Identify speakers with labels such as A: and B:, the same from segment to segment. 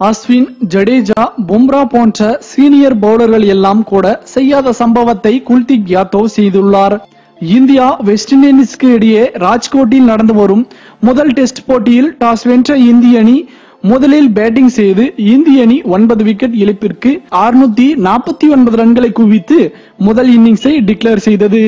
A: அஸ்வின் ஜடேஜா பும்ரா போன்ற சீனியர் பவுலர்கள் எல்லாம் கூட செய்யாத சம்பவத்தை குல்தீப் யாதவ் செய்துள்ளார். இந்தியா வெஸ்ட் இண்டீஸ்க்கு இடையே ராஜ்கோட்டில் நடந்து வரும் முதல் டெஸ்ட் போட்டியில் டாஸ் வென்ற இந்திய அணி முதலில் பேட்டிங் செய்து இந்திய அணி ஒன்பது விக்கெட் இழப்பிற்கு அறுநூத்தி நாற்பத்தி ஒன்பது ரன்களை குவித்து முதல் இன்னிங்ஸை டிக்ளேர் செய்தது.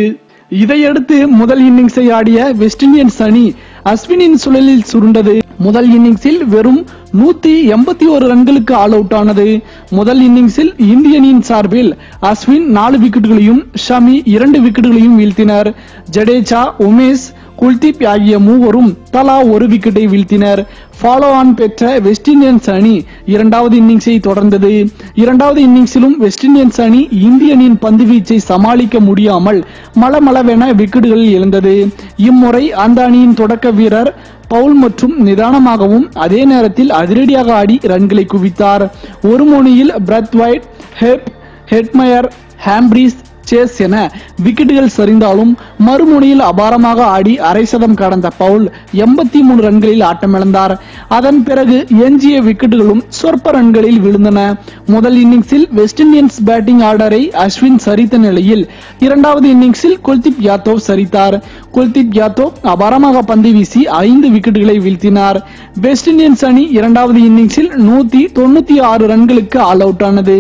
A: இதையடுத்து முதல் இன்னிங்ஸை ஆடிய வெஸ்ட் இண்டியன்ஸ் அணி அஸ்வினின் சுழலில் சுருண்டது. முதல் இன்னிங்ஸில் வெறும் நூத்தி எண்பத்தி ஒரு ரன்களுக்கு ஆல் அவுட் ஆனது. முதல் இன்னிங்ஸில் இந்திய அணியின் சார்பில் அஸ்வின் நாலு விக்கெட்டுகளையும் ஷமி இரண்டு விக்கெட்டுகளையும் வீழ்த்தினர். ஜடேஜா உமேஷ் குல்தீப் ஆகிய மூவரும் தலா ஒரு விக்கெட்டை வீழ்த்தினர். ஃபாலோ ஆன் பெற்ற வெஸ்ட் இண்டியன்ஸ் அணி இரண்டாவது இன்னிங்ஸை தொடர்ந்தது. இரண்டாவது இன்னிங்ஸிலும் வெஸ்ட் இண்டியன்ஸ் அணி இந்திய அணியின் பந்து வீச்சை சமாளிக்க முடியாமல் மளமளவென விக்கெட்டுகள் இழந்தது இம்முறை அந்த அணியின் தொடக்க வீரர் பவுல் மற்றும் நிதானமாகவும் அதே நேரத்தில் அதிரடியாக ஆடி ரன்களை குவித்தார். ஒரு முனையில் பிரத் வைட் ஹெப் ஹெட்மயர் ஹாம்ப்ரீஸ் சேஸ் என விக்கெட்டுகள் சரிந்தாலும் மறுமுனையில் அபாரமாக ஆடி அரை சதம் கடந்த பவுல் எண்பத்தி மூணு ரன்களில் ஆட்டமிழந்தார். அதன் பிறகு எஞ்சிய விக்கெட்டுகளும் சொற்ப ரன்களில் விழுந்தன. முதல் இன்னிங்ஸில் வெஸ்ட் இண்டியன்ஸ் பேட்டிங் ஆர்டரை அஸ்வின் சரித்த நிலையில் இரண்டாவது இன்னிங்ஸில் குல்தீப் யாதவ் சரித்தார். குல்தீப் யாதவ் அபாரமாக பந்து வீசி ஐந்து விக்கெட்டுகளை வீழ்த்தினார். வெஸ்ட் இண்டியன்ஸ் அணி இரண்டாவது இன்னிங்ஸில் நூத்தி தொண்ணூத்தி ஆறு ரன்களுக்கு ஆல் அவுட் ஆனது.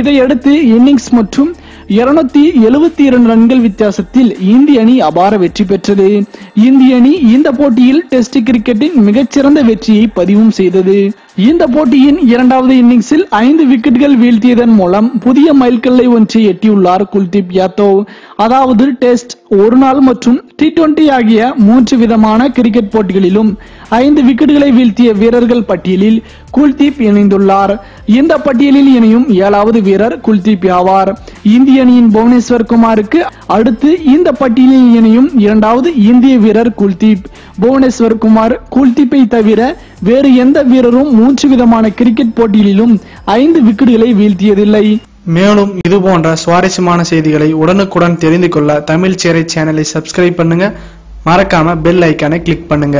A: இதையடுத்து இன்னிங்ஸ் மற்றும் இருநூத்தி எழுபத்தி இரண்டு ரன்கள் வித்தியாசத்தில் இந்திய அணி அபார வெற்றி பெற்றது. இந்திய அணி இந்த போட்டியில் டெஸ்ட் கிரிக்கெட்டின் மிகச்சிறந்த வெற்றியை பதிவும் செய்தது. இந்த போட்டியின் இரண்டாவது இன்னிங்ஸில் ஐந்து விக்கெட்டுகள் வீழ்த்தியதன் மூலம் புதிய மைல்கல்லை ஒன்றை எட்டியுள்ளார் குல்தீப் யாதவ். அதாவது டெஸ்ட் ஒரு நாள் மற்றும் டி டுவெண்டி ஆகிய மூன்று விதமான கிரிக்கெட் போட்டிகளிலும் ஐந்து விக்கெட்டுகளை வீழ்த்திய வீரர்கள் பட்டியலில் குல்தீப் இணைந்துள்ளார். இந்த பட்டியலில் இணையும் ஏழாவது வீரர் குல்தீப் ஆவார் இந்திய அணியின் புவனேஸ்வர் குமாருக்கு அடுத்து இந்த பட்டியலில் இணையும் இரண்டாவது இந்திய வீரர் குல்தீப். புவனேஸ்வர் குமார் குல்தீப்பை தவிர வேறு எந்த வீரரும் மூன்று விதமான கிரிக்கெட் போட்டியிலும் ஐந்து விக்கெட்டுகளை வீழ்த்தியதில்லை.
B: மேலும் இது போன்ற சுவாரஸ்யமான செய்திகளை உடனுக்குடன் தெரிந்து கொள்ள தமிழ் சேரை சேனலை சப்ஸ்கிரைப் பண்ணுங்க. மறக்காம பெல் ஐக்கானை கிளிக் பண்ணுங்க.